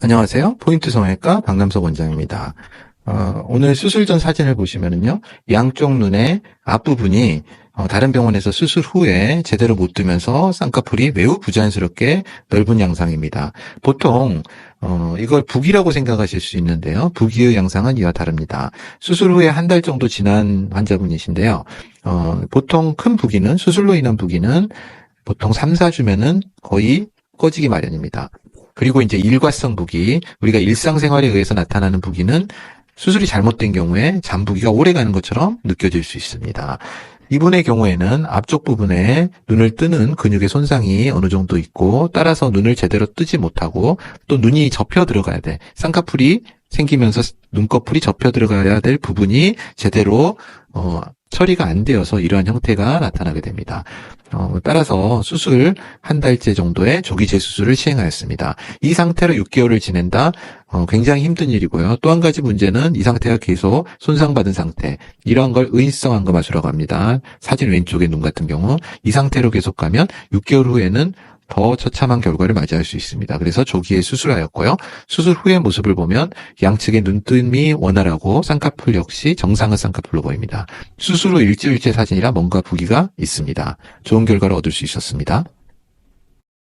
안녕하세요. 포인트 성형외과 박남석 원장입니다. 어, 오늘 수술 전 사진을 보시면은요, 양쪽 눈의 앞부분이 어, 다른 병원에서 수술 후에 제대로 못 뜨면서 쌍꺼풀이 매우 부자연스럽게 넓은 양상입니다. 보통 어, 이걸 부기라고 생각하실 수 있는데요. 부기의 양상은 이와 다릅니다. 수술 후에 한 달 정도 지난 환자분이신데요. 어, 보통 큰 부기는 수술로 인한 부기는 보통 3, 4주면은 거의 꺼지기 마련입니다. 그리고 이제 일과성 부기, 우리가 일상생활에 의해서 나타나는 부기는 수술이 잘못된 경우에 잠부기가 오래 가는 것처럼 느껴질 수 있습니다. 이분의 경우에는 앞쪽 부분에 눈을 뜨는 근육의 손상이 어느 정도 있고 따라서 눈을 제대로 뜨지 못하고 또 눈이 접혀 들어가야 돼. 쌍꺼풀이 생기면서 눈꺼풀이 접혀 들어가야 될 부분이 제대로 어, 처리가 안 되어서 이러한 형태가 나타나게 됩니다. 어, 따라서 수술 한 달째 정도의 조기 재수술을 시행하였습니다. 이 상태로 6개월을 지낸다. 어, 굉장히 힘든 일이고요. 또 한 가지 문제는 이 상태가 계속 손상받은 상태. 이러한 걸 의인성 안검하수라고 합니다. 사진 왼쪽의 눈 같은 경우 이 상태로 계속 가면 6개월 후에는 더 처참한 결과를 맞이할 수 있습니다. 그래서 조기에 수술하였고요. 수술 후의 모습을 보면 양측의 눈뜸이 원활하고 쌍꺼풀 역시 정상의 쌍꺼풀로 보입니다. 수술 후 일주일째 사진이라 뭔가 부기가 있습니다. 좋은 결과를 얻을 수 있었습니다.